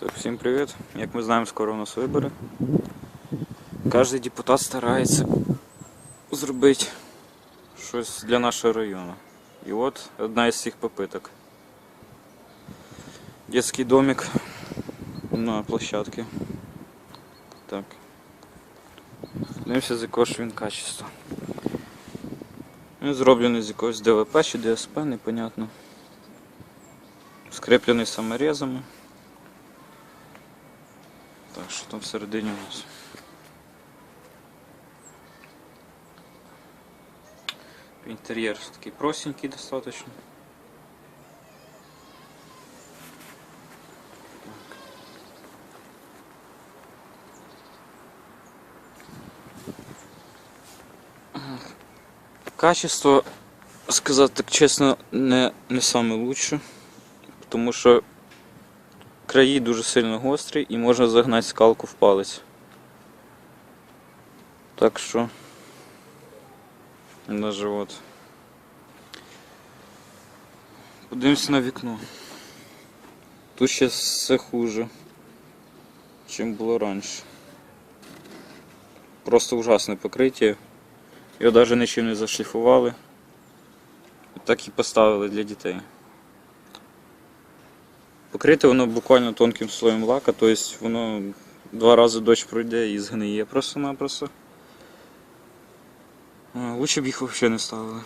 Так, всім привіт. Як ми знаємо, скоро у нас вибори. Кожен депутат старається зробити щось для нашого району. І от одна із цих попиток. Детский домик на площадке. Так. Дивимося, з якого ж він качества. Він зроблений з якогось ДВП чи ДСП, непонятно. Скреплений саморезами. Так, що там всередині у нас? Інтер'єр такий простенький достаточно. Качество, сказати так чесно, не, не саме лучше, тому що краї дуже сильно гострі і можна загнати скалку в палець. Так що на живот. Подивимось на вікно. Тут ще все хуже, чим було раніше. Просто ужасне покриття. Його навіть нічим не зашліфували. Так і поставили для дітей. Покрите воно буквально тонким слоєм лака, тобто воно два рази дощ пройде і згниє просто-напросто. Лучше б їх взагалі не ставили.